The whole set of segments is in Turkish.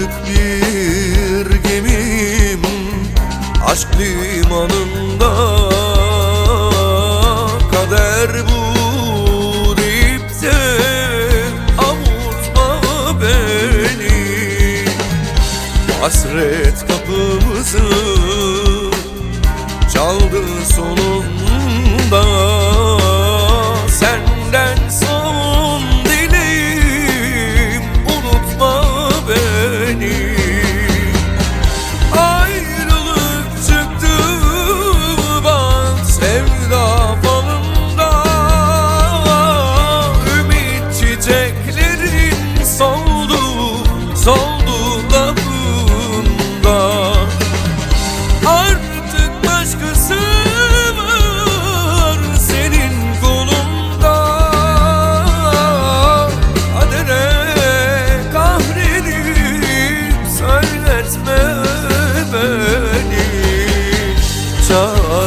artık bir gemim Aşk limanında kader bu deyip de avutma beni. Hasret kapımızı çaldı sonu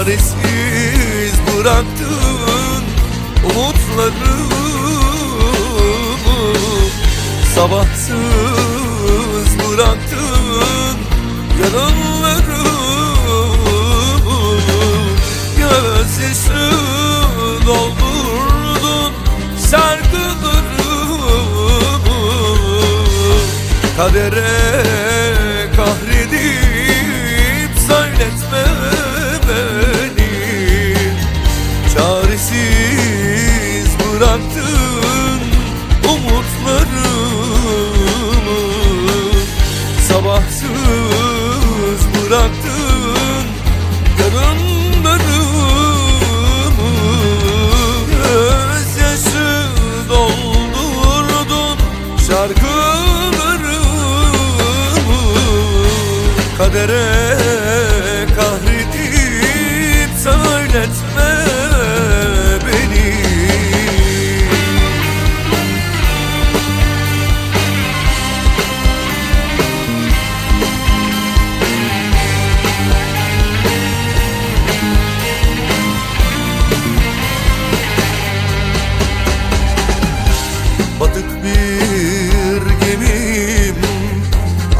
Çaresiz bıraktın umutlarımı. Sabahsız bıraktın yarınlarımı Göz yaşım umutlarımı Sabahsız bıraktın. Yarınlarımı Gözyaşı doldurdun. Şarkılarımı Kadere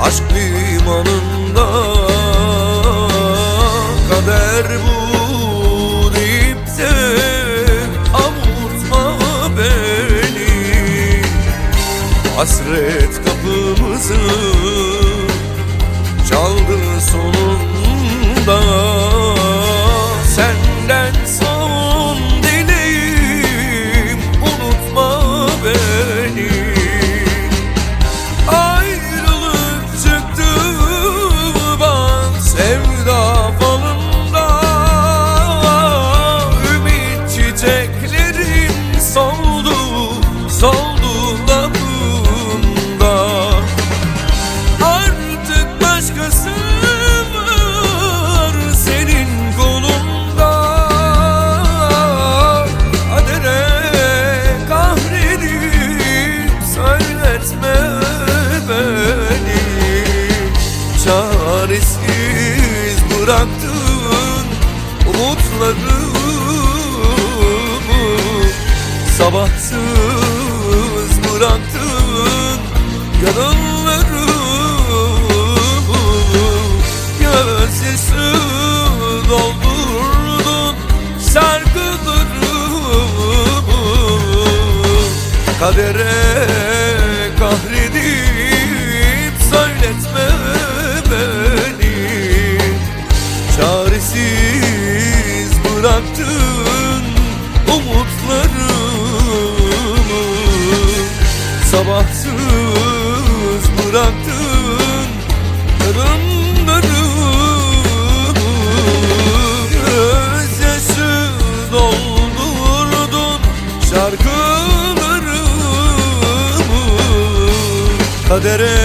Aşk limanında Kader bu deyip de Avutma beni. Hasret kapımızı aldattın umutlarımı. Sabahsız bıraktın yanımlarımı Gözyaşı doldurdun şarkılarımı. Kadere Sabahsız bıraktın yarınları Gözyaşı doldurdun şarkılarımı Kadere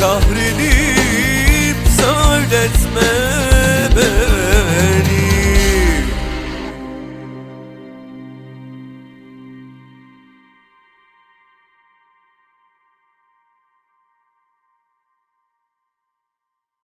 kahri